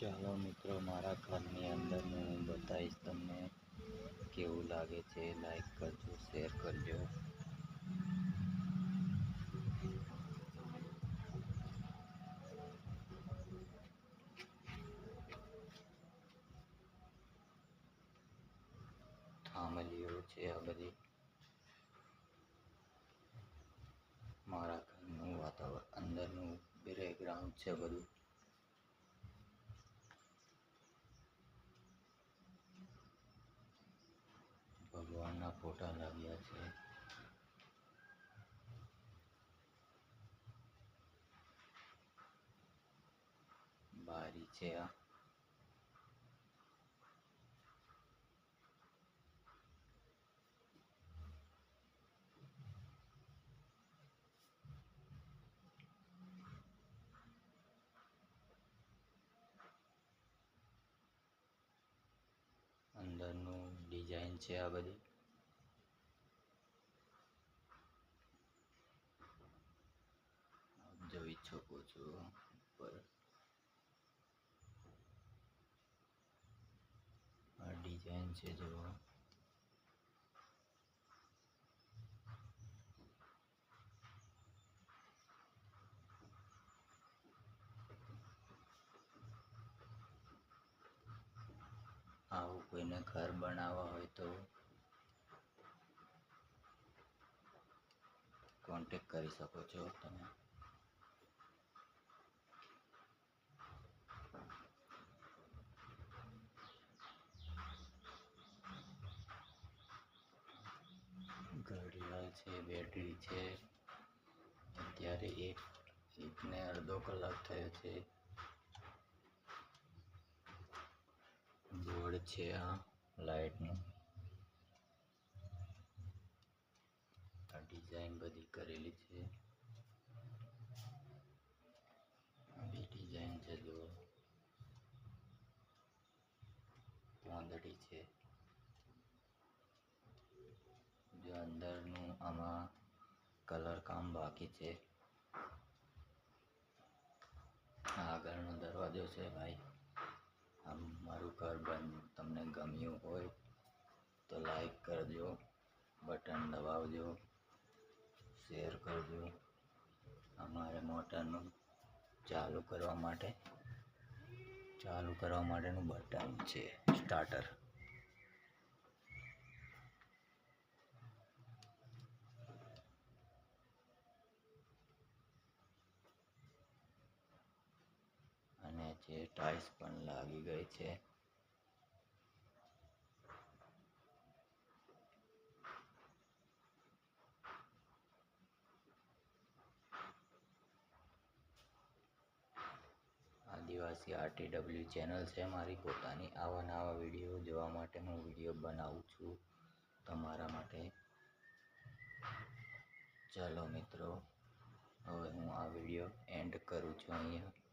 ચાલો મિત્રો, મારા ઘરની અંદર હું બતાવીશ તમને કેવું લાગે છે. લાઈક કરજો શેર કરજો. થાંભલીઓ છે આ બધી. મારા ઘરનું વાતાવરણ, અંદરનું બેકગ્રાઉન્ડ છે બધું. ભગવાનના ફોટા લાગ્યા છે. બારી છે આ. અંદરનું ડિઝાઇન છે આ બધી આપ જોઈ શકો છો ઉપર આ છે જો આવું કોઈને ઘર બનાવવા હોય તો કોન્ટેક કરી શકો છો તમે. છે, બેટરી છે. અત્યારે એક એકને અડધો કલાક થયો છે. બોર્ડ છે આ લાઇટનું આ ડિઝાઇન બધી કરેલી છે. આવી ડિઝાઇન છે જો પાંદડી છે. જો અંદરનું આમાં કલર કામ બાકી છે. આગળનો દરવાજો છે ભાઈ. આમ મારું ઘર બંધ. તમને ગમ્યું હોય તો લાઈક કરજો, બટન દબાવજો શેર કરજો. અમારે મોટરનું ચાલુ કરવા માટે, ચાલુ કરવા માટેનું બટન છે સ્ટાર્ટર જે ટાઇલ્સ પણ લાગી ગઈ છે. આદિવાસી આરટીડબલ્યુ ચેનલ છે મારી પોતાની. આવા નવા વીડિયો જોવા માટે હું વીડિયો બનાવું છું તમારા માટે. ચાલો મિત્રો, હવે હું આ વીડિયો એન્ડ કરું છું અહીંયા.